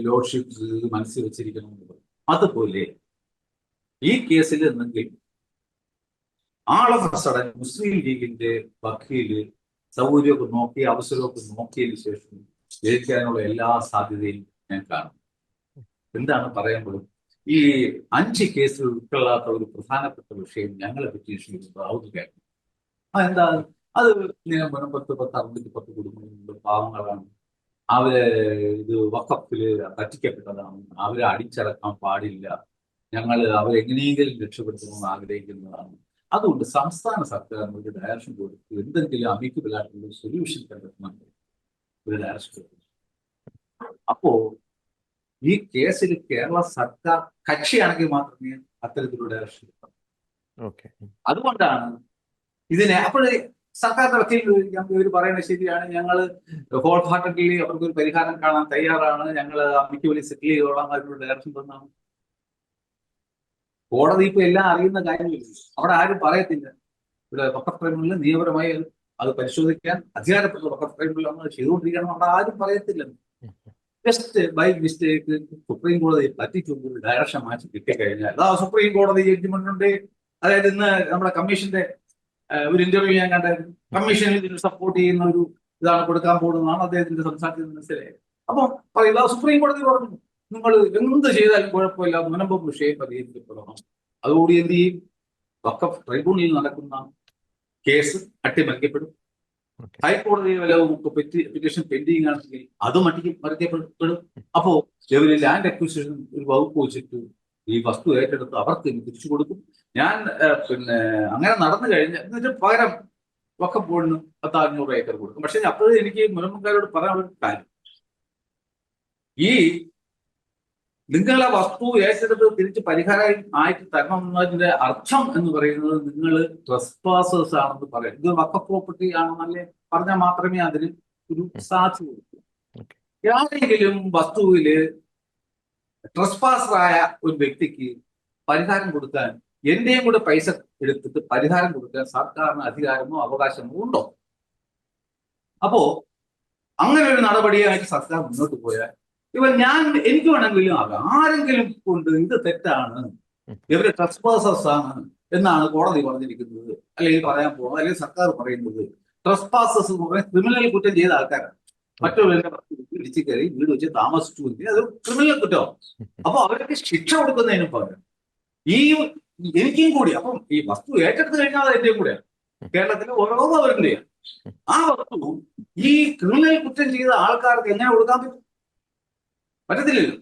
ലോഡ്ഷിപ്പ് മനസ്സിൽ വെച്ചിരിക്കണം എന്ന് പറഞ്ഞു. അതുപോലെ ഈ കേസിൽ എന്തെങ്കിലും ആൾ ഓഫ് മുസ്ലിം ലീഗിന്റെ വക്കീൽ സൗകര്യമൊക്കെ നോക്കി അവസരമൊക്കെ നോക്കിയതിന് ശേഷം ജയിക്കാനുള്ള എല്ലാ സാധ്യതയും ഞാൻ കാണും. എന്താണ് പറയുമ്പോഴും ഈ അഞ്ച് കേസിൽ ഉൾക്കൊള്ളാത്ത ഒരു പ്രധാനപ്പെട്ട വിഷയം ഞങ്ങളെ പെറ്റീഷനിൽ ഔദ്യോഗികം അതെന്താ അത് മുനമ്പത്ത് പത്ത് അറുപത്തി പത്ത് കുടുംബങ്ങളുണ്ട് പാവങ്ങളാണ്. അവർ ഇത് വക്കപ്പിൽ പറ്റിക്കപ്പെട്ടതാണ്. അവരെ അടിച്ചിറക്കാൻ പാടില്ല. ഞങ്ങൾ അവരെങ്ങനെയെങ്കിലും രക്ഷപ്പെടുത്തണമെന്ന് ആഗ്രഹിക്കുന്നതാണ്. അതുകൊണ്ട് സംസ്ഥാന സർക്കാർ ഒരു ഡയറക്ഷൻ കൊടുത്ത് എന്തെങ്കിലും അമിക്കബിളായിട്ടുള്ള സൊല്യൂഷൻ കണ്ടെത്തണം ഒരു ഡയറക്ഷൻ കൊടുത്തു. അപ്പോ ഈ കേസിൽ കേരള സർക്കാർ കക്ഷിയാണെങ്കിൽ മാത്രമേ അത്തരത്തിലുള്ള ഡയറക്ഷൻ കിട്ടൂ അതുകൊണ്ടാണ് ഇതിനെ അപ്പോഴേ സർക്കാരിന്റെ വക്കീൽ ഇവർ പറയുന്നത് ശരിയാണ്. ഞങ്ങൾ ഹോൾ ഹാർട്ടഡ്ലി അവർക്ക് ഒരു പരിഹാരം കാണാൻ തയ്യാറാണ്. ഞങ്ങൾ അമിക്കുവലി സെറ്റിൽ ചെയ്തോളാം. അതിനുള്ള ഡയറക്ഷൻ തന്നാണ് കോടതി ഇപ്പൊ എല്ലാം അറിയുന്ന കാര്യമില്ല അവിടെ ആരും പറയത്തില്ല. ഇവിടെ വക്കഫ് ട്രൈബ്യൂണലിൽ നിയമപരമായി അത് പരിശോധിക്കാൻ അധികാരപ്പെട്ട വക്കഫ് ട്രൈബ്യൂണൽ നമ്മൾ ചെയ്തുകൊണ്ടിരിക്കണം അവിടെ ആരും പറയത്തില്ല. ജസ്റ്റ് ബൈ മിസ്റ്റേക്ക് സുപ്രീം കോടതി പറ്റിച്ചുകൊണ്ട് ഡയറക്ഷൻ മാറ്റി കിട്ടിക്കഴിഞ്ഞാൽ. അതാ സുപ്രീം കോടതി ജഡ്ജ്മെന്റ് ഉണ്ട്. അതായത് ഇന്ന് നമ്മുടെ കമ്മീഷന്റെ ഒരു ഇന്റർവ്യൂ ഞാൻ കണ്ടായിരുന്നു. കമ്മീഷൻ ഇതിന് സപ്പോർട്ട് ചെയ്യുന്ന ഒരു ഇതാണ് കൊടുക്കാൻ പോകുന്നതാണ് അദ്ദേഹത്തിന്റെ സംസാരത്തിൽ മനസ്സിലായത്. അപ്പൊ പറയുക സുപ്രീം കോടതി പറഞ്ഞു. നിങ്ങൾ എന്ത് ചെയ്താലും കുഴപ്പമില്ല മുനമ്പ് വിഷയം പരിഹരിക്കപ്പെടണം. അതുകൂടി എന്ത് ചെയ്യും? വക്കഫ് ട്രൈബ്യൂണലിൽ നടക്കുന്ന കേസ് അട്ടിമറിക്കപ്പെടും ഹൈക്കോടതി വല്ല പെറ്റീഷൻ പെൻഡിങ് ആണെങ്കിൽ അതും അട്ടിക്ക് മറിക്കപ്പെടും. അപ്പോ ഇവർ ലാൻഡ് അക്വിസിഷൻ ഒരു വകുപ്പ് വെച്ചിട്ട് ഈ വസ്തു ഏറ്റെടുത്ത് അവർക്ക് തിരിച്ചു കൊടുക്കും. ഞാൻ പിന്നെ അങ്ങനെ നടന്നു കഴിഞ്ഞ എന്നിട്ട് പകരം വക്ക ബോർഡിന് പത്ത് അഞ്ഞൂറ് ഏക്കർ കൊടുക്കും. പക്ഷെ അപ്പോഴും എനിക്ക് മുനമ്പക്കാരോട് പറയാനുള്ള ഒരു കാര്യം. ഈ നിങ്ങളെ വസ്തു ഏറ്റെടുത്ത് തിരിച്ച് പരിഹാരം ആയിട്ട് തരണം എന്നതിന്റെ അർത്ഥം എന്ന് പറയുന്നത് നിങ്ങൾ ട്രസ്പാസേഴ്സ് ആണെന്ന് പറയും. ഇത് വക്ക പ്രോപ്പർട്ടി ആണെന്നല്ലേ പറഞ്ഞാൽ മാത്രമേ അതിന് ഒരു സാധ്യത കൊടുക്കൂ ആരെങ്കിലും വസ്തുവിൽ ട്രസ്പാസറായ ഒരു വ്യക്തിക്ക് പരിഹാരം കൊടുക്കാൻ എന്റെയും കൂടെ പൈസ എടുത്തിട്ട് പരിഹാരം കൊടുക്കാൻ സർക്കാരിന് അധികാരമോ അവകാശമോ ഉണ്ടോ? അപ്പോ അങ്ങനെ ഒരു നടപടിയായിട്ട് സർക്കാർ മുന്നോട്ട് പോയാൽ ഇവ ഞാൻ എനിക്ക് വേണമെങ്കിലും ആകാം. ആരെങ്കിലും കൊണ്ട് ഇത് തെറ്റാണ്. ഇവർ ട്രസ്പാസസ് ആണ് എന്നാണ് കോടതി പറഞ്ഞിരിക്കുന്നത്. അല്ലെങ്കിൽ പറയാൻ പോകുന്നത് അല്ലെങ്കിൽ സർക്കാർ പറയുന്നത്. ട്രസ്പാസസ് എന്ന് പറഞ്ഞാൽ ക്രിമിനൽ കുറ്റം ചെയ്ത ആൾക്കാരാണ്. മറ്റുള്ളവരുടെ ഇടിച്ചു കയറി വീട് വെച്ച് താമസിച്ചു അത് ക്രിമിനൽ കുറ്റമാണ് അപ്പൊ അവർക്ക് ശിക്ഷ കൊടുക്കുന്നതിന് പകരം ഈ എനിക്കും കൂടി അപ്പം ഈ വസ്തു ഏറ്റെടുത്ത് കഴിഞ്ഞാൽ അത് എന്റെയും കൂടെയാണ്. കേരളത്തിലെ ഓരോ അവരുടെയാണ് ആ വസ്തു ഈ ക്രിമിനൽ കുറ്റം ചെയ്ത ആൾക്കാർക്ക് എങ്ങനെ കൊടുക്കാൻ പറ്റും? പറ്റത്തില്ലല്ലോ.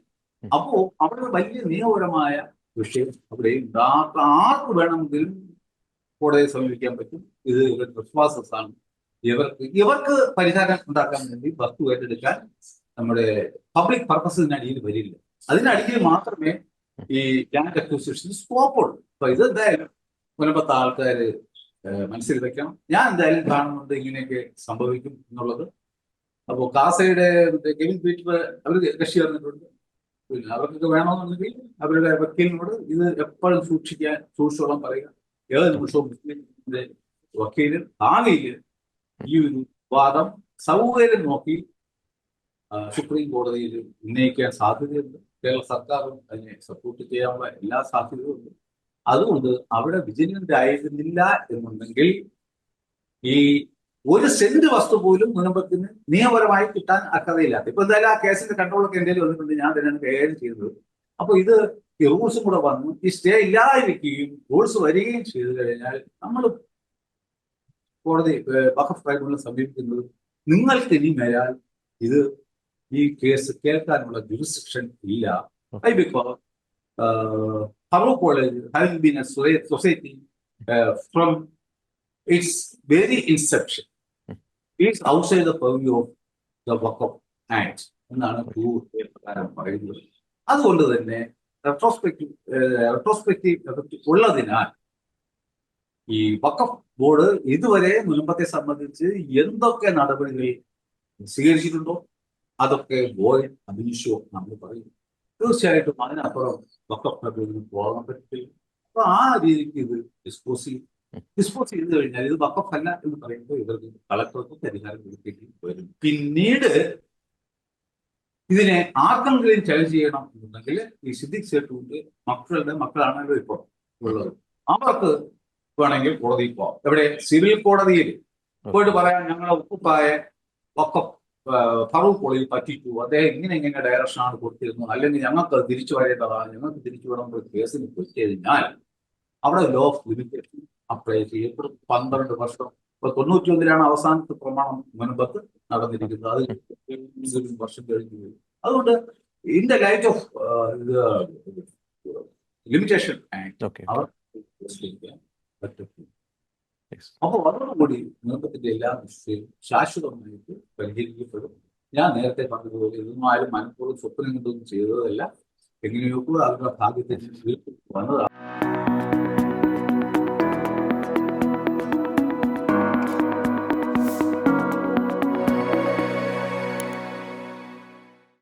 അപ്പോ അവിടെ വലിയ നിയമപരമായ വിഷയം അവിടെ ഉണ്ടാക്ക ആർക്ക് വേണമെങ്കിലും കോടതിയെ സമീപിക്കാൻ പറ്റും. ഇത് ഇവരുടെ വിശ്വാസമാണ് ഇവർക്ക് ഇവർക്ക് പരിഹാരം ഉണ്ടാക്കാൻ വേണ്ടി വസ്തു ഏറ്റെടുക്കാൻ നമ്മുടെ പബ്ലിക് പർപ്പസിനടിയിൽ വരില്ല. അതിനടിയിൽ മാത്രമേ ഈ ലാൻഡ് അക്വിസിഷൻ സ്കോപ്പ് ഉള്ളൂ. അപ്പൊ ഇത് എന്തായാലും മുൻപത്തെ ആൾക്കാര് മനസ്സിൽ വെക്കണം. ഞാൻ എന്തായാലും കാണുന്നുണ്ട് ഇങ്ങനെയൊക്കെ സംഭവിക്കും എന്നുള്ളത്. അപ്പോ കാസയുടെ കെവിൻ പീറ്റർ അവർ കക്ഷി പറഞ്ഞിട്ടുണ്ട് പിന്നെ അവർക്കൊക്കെ വേണമെന്നുണ്ടെങ്കിൽ അവരുടെ വക്കീലിനോട് ഇത് എപ്പോഴും സൂക്ഷിക്കാൻ സൂക്ഷിച്ചോളം പറയുക. ഏത് നിമിഷവും മുസ്ലിമിന്റെ വക്കീൽ ഭാവിയിൽ ഈ ഒരു വാദം സൗകര്യം നോക്കി സുപ്രീം കോടതിയിൽ ഉന്നയിക്കാൻ സാധ്യതയുണ്ട്. കേരള സർക്കാരും അതിനെ സപ്പോർട്ട് ചെയ്യാനുള്ള എല്ലാ സാധ്യതയും ഉണ്ട്. അതുകൊണ്ട് അവിടെ വിജിലന്റ് ആയിരുന്നില്ല എന്നുണ്ടെങ്കിൽ ഈ ഒരു സെന്റ് വസ്തു പോലും മുനമ്പത്തിന് നിയമപരമായി കിട്ടാൻ അർഹതയില്ലാത്ത ഇപ്പൊ എന്തായാലും ആ കേസിന്റെ കൺട്രോളൊക്കെ എന്തെങ്കിലും വന്നിട്ടുണ്ട്. ഞാൻ തന്നെയാണ് കൈകാര്യം ചെയ്തത്. അപ്പൊ ഇത് ഈ റൂൾസും കൂടെ വന്നു ഈ സ്റ്റേ ഇല്ലാതിരിക്കുകയും റൂൾസ് വരികയും ചെയ്തു കഴിഞ്ഞാൽ നമ്മൾ കോടതി വഖഫ് ട്രൈബ്യൂണൽ സമീപിക്കുന്നത് നിങ്ങൾക്ക് ഇനി മേലാൽ ഇത് ഈ കേസ് കേൾക്കാനുള്ള ജുറിസ്ഡിക്ഷൻ ഇല്ല. I because Farook college have been a society from its very inception it's outside the purview of the Waqf act എന്നാണ് ഭൂ പ്രകാരം പറയുന്നത്. അതുകൊണ്ട് തന്നെ റെട്രോസ്പെക്റ്റീവ് റെട്രോസ്പെക്റ്റീവ് എഫക്റ്റ് ഉള്ളതിനാൽ ഈ വക്കഫ് ബോർഡ് ഇതുവരെ മുൻപത്തെ സംബന്ധിച്ച് എന്തൊക്കെ നടപടികൾ സ്വീകരിച്ചിട്ടുണ്ടോ അതൊക്കെ ബോയ് അഭിനയിച്ചോ നമ്മൾ പറയും. തീർച്ചയായിട്ടും അതിനപ്പുറം വക്കഫ് പോകാൻ പറ്റില്ല. അപ്പൊ ആ രീതിക്ക് ഇത് ഡിസ്പോസ് ചെയ്യും. ഡിസ്പോസ് ചെയ്ത് കഴിഞ്ഞാൽ ഇത് വഖഫ് അല്ല എന്ന് പറയുമ്പോൾ ഇവർക്ക് കളക്ടർക്ക് പരിഹാരം കൊടുക്കേണ്ടി വരും. പിന്നീട് ഇതിനെ ആർക്കെങ്കിലും ചലഞ്ച് ചെയ്യണം എന്നുണ്ടെങ്കിൽ ഈ സിദ്ദിഖ് സേട്ടുവിന്റെ മക്കളുടെ മക്കളാണല്ലോ ഇപ്പോൾ ഉള്ളത്. അവർക്ക് വേണമെങ്കിൽ കോടതിയിൽ പോവാം. എവിടെ? സിവിൽ കോടതിയിൽ. പോയിട്ട് പറയാം ഞങ്ങളെ ഉപ്പുപ്പായ വക്ക ഫറൂഖ് കോളിയിൽ പറ്റിച്ചു അദ്ദേഹം ഇങ്ങനെ ഇങ്ങനെ ഡയറക്ഷനാണ് ആണ് കൊടുത്തിരുന്നത് അല്ലെങ്കിൽ ഞങ്ങൾക്ക് തിരിച്ചു വരേണ്ടതാണ്. ഞങ്ങൾക്ക് തിരിച്ചു വേണമെങ്കിൽ കേസിന് പോയി കഴിഞ്ഞാൽ അവിടെ ലോ ഓഫ് ലിമിറ്റേഷൻ അപ്ലൈ ചെയ്യപ്പെടും പന്ത്രണ്ട് വർഷം. ഇപ്പൊ തൊണ്ണൂറ്റി ഒന്നിലാണ് അവസാനത്തെ പ്രമാണം മുൻപത്ത് നടന്നിരിക്കുന്നത്. അത് വർഷം കഴിഞ്ഞു പോയി. അതുകൊണ്ട് ഇൻ ദ ലൈറ്റ് ഓഫ് ഇത് ലിമിറ്റേഷൻ ആക്ട് അവർ പറ്റും അപ്പോൾ അതോടുകൂടി നിയമത്തിന്റെ എല്ലാ വിഷയവും ശാശ്വതമായിട്ട് പരിഹരിക്കപ്പെടും. ഞാൻ നേരത്തെ പറഞ്ഞതുപോലെ ഇതൊന്നും ആരും മനഃപൂർവം സ്വപ്നം കൊണ്ടൊന്നും ചെയ്തതല്ല. എങ്ങനെയൊക്കെ അവരുടെ ഭാഗ്യത്തിന് വന്നതാണ്.